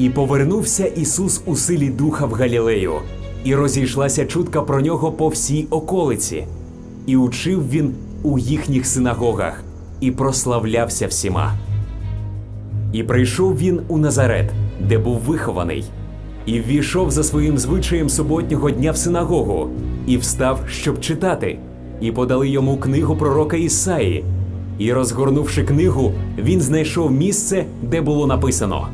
І повернувся Ісус у силі Духа в Галілею, і розійшлася чутка про нього по всій околиці, і учив він у їхніх синагогах, і прославлявся всіма. І прийшов він у Назарет, де був вихований, і ввійшов за своїм звичаєм суботнього дня в синагогу, і встав, щоб читати, і подали йому книгу пророка Ісаї. І, розгорнувши книгу, він знайшов місце, де було написано: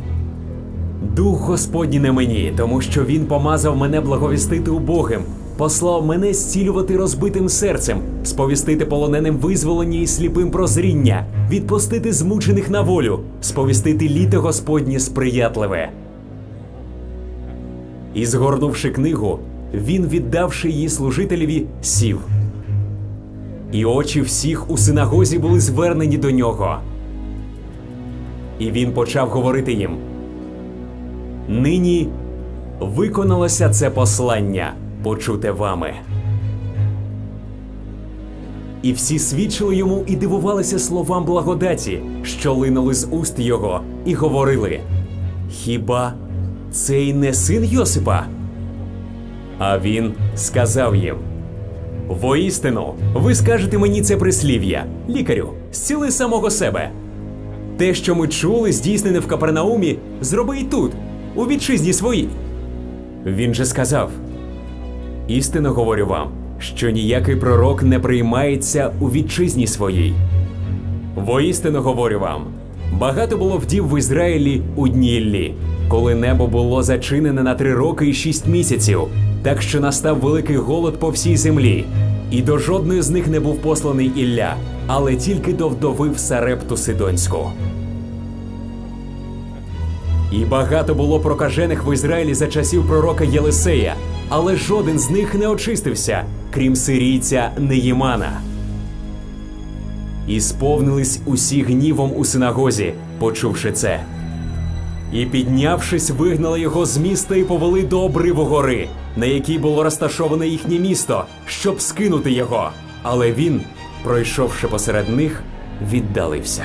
Дух Господній на мені, тому що він помазав мене благовістити убогим, послав мене зцілювати розбитим серцем, сповістити полоненим визволення і сліпим прозріння, відпустити змучених на волю, сповістити літо Господнє сприятливе. І згорнувши книгу, він, віддавши її служителеві, сів. І очі всіх у синагозі були звернені до нього. І він почав говорити їм: Нині виконалося це послання, почуте вами. І всі свідчили йому і дивувалися словам благодаті, що линули з уст його, і говорили: Хіба цей не син Йосипа? А він сказав їм: Воістину, ви скажете мені це прислів'я, лікарю, зціли самого себе. Те, що ми чули, здійснене в Капернаумі, зроби й тут, у вітчизні своїй. Він же сказав: Істинно говорю вам, що ніякий пророк не приймається у вітчизні своїй. Воістину говорю вам: багато було вдів в Ізраїлі у дні Іллі, коли небо було зачинене на три роки і шість місяців, так що настав великий голод по всій землі, і до жодної з них не був посланий Ілля, але тільки до вдови в Сарепту Сидонську. І багато було прокажених в Ізраїлі за часів пророка Єлисея, але жоден з них не очистився, крім сирійця Неїмана. І сповнились усі гнівом у синагозі, почувши це. І піднявшись, вигнали його з міста і повели до обриву гори, на якій було розташоване їхнє місто, щоб скинути його. Але він, пройшовши посеред них, віддалився.